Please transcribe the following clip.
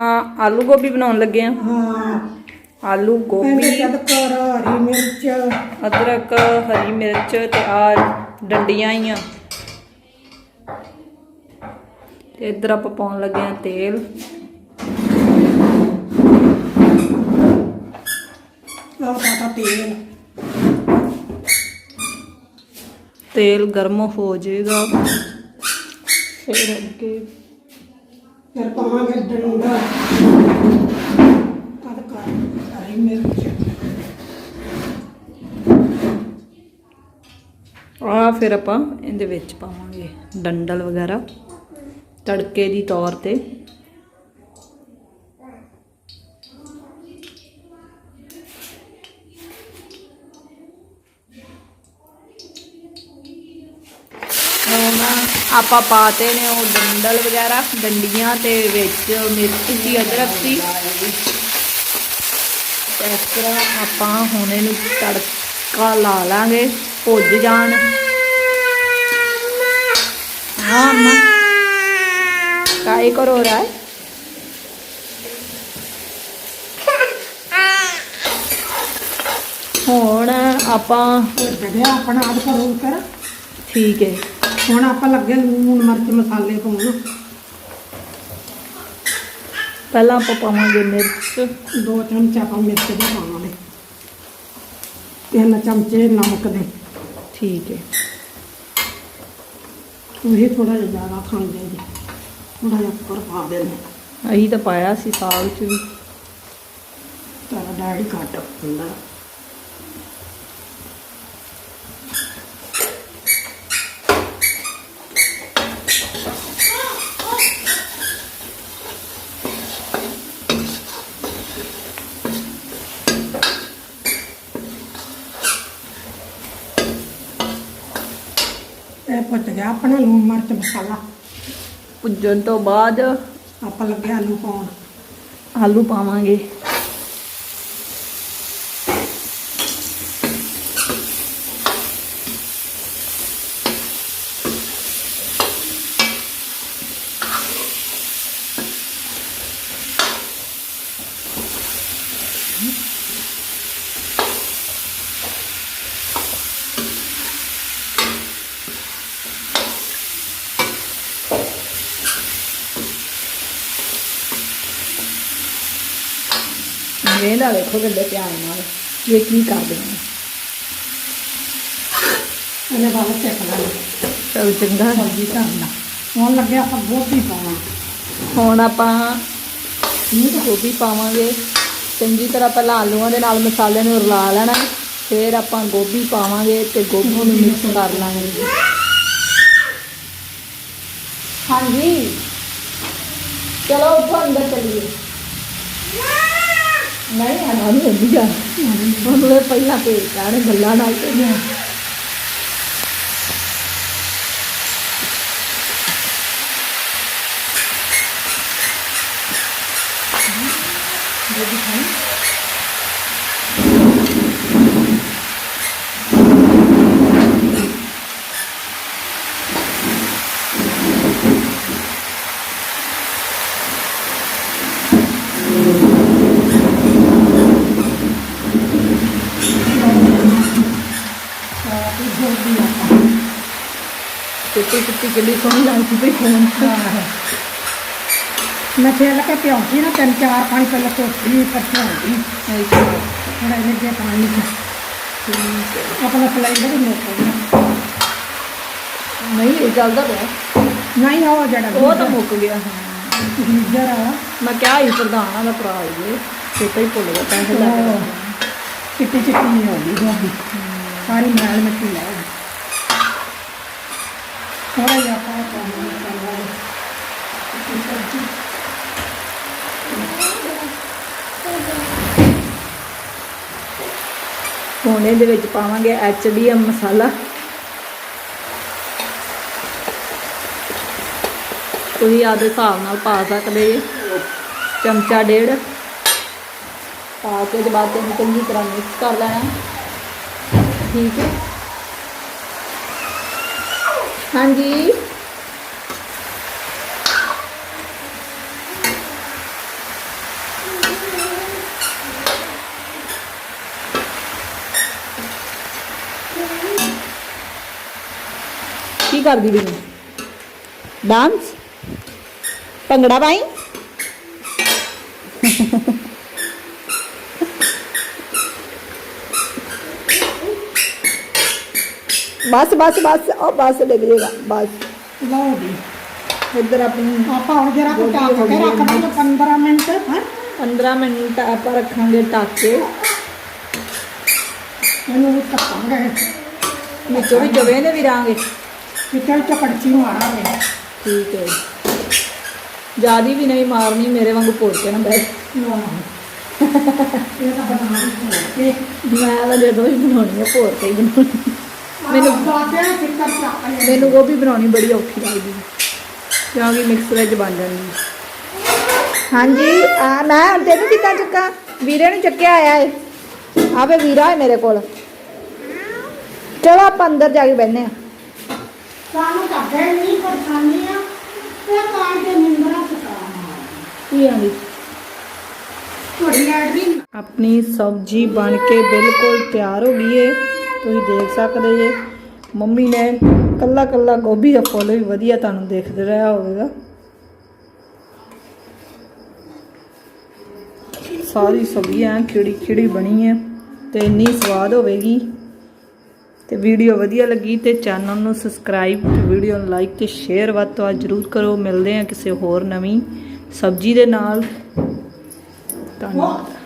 ਹਾਂ ਆਲੂ ਗੋਭੀ ਬਣਾਉਣ ਲੱਗੇ ਆ ਹਾਂ। ਆਲੂ ਗੋਭੀ ਤੜਕਰ ਹਰੀ ਮਿਰਚ। ਅਦਰਕ ਹਰੀ ਮਿਰਚ ਤੇ ਆ ਡੰਡੀਆਂ ਹੀ ਆ ਤੇ ਇੱਧਰ ਆਪਾਂ ਪਾਉਣ ਲੱਗੇ ਆ ਤੇਲ। ਪਾਤਾ ਤੇਲ। ਤੇਲ ਗਰਮ ਹੋ ਜਾਏਗਾ। ਫਿਰ ਅੱਗੇ ਫਿਰ ਪਾਵਾਂਗੇ ਡੰਡਾ। ਤੜਕਾ ਹਰੀ ਮਿਰਚ ਆ ਫਿਰ ਆਪਾਂ ਇਹਦੇ ਵਿੱਚ ਪਾਵਾਂਗੇ ਡੰਡਲ ਵਗੈਰਾ ਤੜਕੇ ਦੀ ਤੌਰ ਤੇ ਹੁਣ ਆਪਾਂ ਪਾਤੇ ਨੇ ਉਹ ਡੰਡਲ ਵਗੈਰਾ ਡੰਡੀਆਂ ਤੇ ਵਿੱਚ ਮਿਰਚ ਸੀ ਅਦਰਕ ਸੀ। ਇਸ ਤਰ੍ਹਾਂ ਆਪਾਂ ਹੁਣ ਇਹਨੂੰ ਤੜਕਾ ਲਾ ਲਾਂਗੇ ਭੁੱਜ ਜਾਣ। ਹਾਂ ਮਾਂ। ਕਾਈ ਕਰੋ ਰਾ ਹੁਣ ਆਪਾਂ ਜਿਹੜਾ ਆਪਣਾ ਆਦ ਕਰੋ ਕਰ ਠੀਕ ਹੈ। ਹੁਣ ਆਪਾਂ ਲੱਗੇ ਲੂਣ ਮਿਰਚ ਮਸਾਲੇ ਪਾਉਣ। ਪਹਿਲਾਂ ਆਪਾਂ ਪਾਵਾਂਗੇ ਮਿਰਚ। ਦੋ ਚਮਚਾ ਆਪਾਂ ਮਿਰਚ ਦੇ ਪਾਵਾਂਗੇ। ਤਿੰਨ ਚਮਚੇ ਨਮਕ ਦੇ। ਠੀਕ ਹੈ। ਉਹ ਥੋੜਾ ਜਿਹਾ ਜ਼ਿਆਦਾ ਖਾਂਦੇ ਜੀ। ਥੋੜਾ ਜਿਹਾ ਉੱਪਰ ਪਾ ਦੇਣਾ ਅਸੀਂ ਤਾਂ ਪਾਇਆ ਸੀ ਸਾਗ ਚ ਵੀ। ਤੇਰਾ ਡੈਡੀ ਘੱਟ ਹੁੰਦਾ। ਇਹ ਪੁੱਤ ਗਿਆ ਆਪਣਾ ਲੂਣ ਮਿਰਚ ਮਸਾਲਾ। ਭੁੱਜਣ ਤੋਂ ਬਾਅਦ ਆਪਾਂ ਲੱਗੇ ਆਲੂ ਪਾਉਣ। ਆਲੂ ਪਾਵਾਂਗੇ। ਵੇਲਾ ਵੇਖੋ ਕਿੱਡੇ ਧਿਆਨ ਨਾਲ ਇਹ ਕੀ ਕਰਦੇ ਨੇ। ਇਹਨੇ ਬਾਅਦ ਚੱਕ ਲੈਣਾ ਚਲ ਚੰਗਾ। ਸਬਜ਼ੀ ਧਰਨਾ ਹੁਣ ਲੱਗਿਆ ਆਪਾਂ ਗੋਭੀ ਪਾਉਣਾ ਹੁਣ ਆਪਾਂ ਇਹ ਗੋਭੀ ਪਾਵਾਂਗੇ। ਚੰਗੀ ਤਰ੍ਹਾਂ ਪਹਿਲਾਂ ਆਲੂਆਂ ਦੇ ਨਾਲ ਮਸਾਲੇ ਨੂੰ ਰਲਾ ਲੈਣਾ ਫਿਰ ਆਪਾਂ ਗੋਭੀ ਪਾਵਾਂਗੇ ਤੇ ਗੋਭੀ ਨੂੰ ਮਿਕਸ ਕਰ ਲਾਂਗੇ। ਹਾਂਜੀ। ਚਲੋ ਉੱਠੋ ਅੰਦਰ ਚਲੀਏ। ਨਹੀਂ ਆਣਾ ਨਹੀਂ ਹੁੰਦੀ ਜਾ ਉਹਨੂੰ ਇਹ ਪਹਿਲਾਂ ਤੇ ਕਾਣੇ ਗੱਲਾਂ ਨਾਲ ਕੁੱਤੀ ਕੁੱਤੀ ਕਿੱਡੀ ਸੋਹਣੀ ਲੱਗਦੀ ਪਈ ਫੋਨ ਮੈਂ ਫੇਰ ਕੇ ਪਿਉਂਦੀ ਨਾ ਤਿੰਨ ਚਾਰ ਪਾਣੀ ਪਹਿਲਾਂ ਕੋਠੀ ਇਕੱਠੀ ਹੁੰਦੀ ਥੋੜਾ ਇਹਨੇ ਜੇ ਪਾਣੀ ਚ ਆਪਣਾ ਸਿਲੰਡਰ ਹੀ ਮੁੱਕ ਗਿਆ। ਨਹੀਂ ਇਹ ਚੱਲਦਾ ਪਿਆ। ਨਹੀਂ ਉਹ ਜਿਹੜਾ ਉਹ ਤਾਂ ਮੁੱਕ ਗਿਆ। ਹਾਂ ਗੀਜ਼ਰ ਆ। ਮੈਂ ਕਿਹਾ ਹੀ ਪ੍ਰਧਾਨਾਂ ਦਾ ਭਰਾ ਇਹ ਚੇਤਾ ਹੀ ਭੁੱਲ ਗਿਆ ਪੈਸੇ ਲੈ ਕੇ ਚਿੱਟੀ ਚਿੱਟੀ ਨਹੀਂ ਹੁੰਦੀ ਗੋਭੀ ਸਾਰੀ ਮੈਲ ਮਿੱਟੀ ਲੈ। ਥੋੜਾ ਜਿਹਾ ਪਾ ਪਾਣੀ ਮਸਾਲਾ ਹੁਣ ਇਹਦੇ ਵਿੱਚ ਪਾਵਾਂਗੇ ਐਚਡੀਐਮ ਮਸਾਲਾ। ਤੁਸੀਂ ਆਪਦੇ ਹਿਸਾਬ ਨਾਲ ਪਾ ਸਕਦੇ ਜੇ। ਚਮਚਾ ਡੇਢ। ਪਾ ਕੇ ਦੇ ਬਾਅਦ ਇਹਨੂੰ ਚੰਗੀ ਤਰ੍ਹਾਂ ਮਿਕਸ ਕਰ ਲੈਣਾ। ਠੀਕ ਹੈ। ਹਾਂਜੀ ਕੀ ਕਰਦੀ ਬਈ ਡਾਂਸ ਭੰਗੜਾ ਪਾਈ ਬਸ ਬਸ ਬਸ ਉਹ ਬਸ ਡਿੱਗ ਜੇਗਾ ਬਸ। ਲਓ ਜੀ। ਇੱਧਰ ਆਪਣੀ ਆਪਾਂ ਹੁਣ ਜਰਾ ਕੁ ਕੇ ਰੱਖ ਦਾਂਗੇ 15 ਮਿੰਟ ਹਾਂ? 15 ਮਿੰਟ ਆਪਾਂ ਰੱਖਾਂਗੇ ਢੱਕ ਕੇ ਇਹਨੂੰ ਵੀ ਕੱਟਾਂਗੇ ਵਿੱਚੋਂ ਵੀ ਰਾਂਗੇ ਕਿਤੇ ਵਿੱਚ ਕੜਛੀ ਮਾਰਾਂਗੇ। ਠੀਕ ਹੈ ਜਿਆਦੀ ਵੀ ਨਹੀਂ ਮਾਰਨੀ ਮੇਰੇ ਵਾਂਗੂ ਭੁਰ ਕੇ ਨਾ ਬੈ ਲਓ ਇਹ ਤਾਂ ਬਣਾ ਕੇ ਮੈਂ ਤਾਂ ਜਦੋਂ ਹੀ ਬਣਾਉਣੀ ਹੈ ਭੁਰ ਕੇ ਹੀ ਬਣਾਉਣੀ ਮੈਨੂੰ ਬਾਅਦ ਫਿੱਕਰ ਚੱਕ ਲੈ ਮੈਨੂੰ ਗੋਭੀ ਬਣਾਉਣੀ ਬੜੀ ਔਖੀ ਲੱਗਦੀ ਹੈ ਕਿਉਂਕਿ ਮਿਕਸ ਵਿੱਚ ਬਣ ਜਾਂਦੀ ਹੈ ਹਾਂਜੀ ਆ ਮੈਂ ਹੁਣ ਤੈਨੂੰ ਕਿੱਦਾਂ ਚੱਕਾਂ ਵੀਰੇ ਨੂੰ ਚੱਕਿਆ ਆਇਆ ਏ ਆਵੇ ਵੀਰਾ ਹੈ ਮੇਰੇ ਕੋਲ ਚਲੋ ਆਪਾਂ ਅੰਦਰ ਜਾ ਕੇ ਬੈਠਨੇ ਆ ਸਾਨੂੰ ਤਾਂ ਬੈਠ ਨਹੀਂ ਪਰੇਸ਼ਾਨੀ ਆ ਤੇ ਕਾਂ ਦੇ ਨਿੰਦਰਾ ਸੁਕਾਉਣਾ ਕੀ ਆਂਦੀ ਤੁਹਾਡੀ ਲੈਟਰੀ ਆਪਣੀ ਸਬਜ਼ੀ ਬਣ ਕੇ ਬਿਲਕੁਲ ਤਿਆਰ ਹੋ ਗਈ ਏ ਤੁਸੀਂ ਦੇਖ ਸਕਦੇ ਜੇ। ਮੰਮੀ ਨੇ ਕੱਲਾ ਕੱਲਾ ਗੋਭੀ ਦਾ ਫੁੱਲ ਵੀ ਵਧੀਆ ਤੁਹਾਨੂੰ ਦੇਖਦੇ ਰਿਹਾ ਹੋਵੇਗਾ। ਸਾਰੀ ਸਬਜ਼ੀ ਐ ਖਿੜੀ ਖਿੜੀ ਬਣੀ ਹੈ ਤੇ ਇੰਨੀ ਸਵਾਦ ਹੋਵੇਗੀ। ਤੇ ਵੀਡੀਓ ਵਧੀਆ ਲੱਗੀ ਤੇ ਚੈਨਲ ਨੂੰ ਸਬਸਕ੍ਰਾਈਬ ਤੇ ਵੀਡੀਓ ਨੂੰ ਲਾਈਕ ਤੇ ਸ਼ੇਅਰ ਵੱਧ ਤੋਂ ਵੱਧ ਜ਼ਰੂਰ ਕਰੋ। ਮਿਲਦੇ ਹਾਂ ਕਿਸੇ ਹੋਰ ਨਵੀਂ ਸਬਜ਼ੀ ਦੇ ਨਾਲ। ਧੰਨਵਾਦ।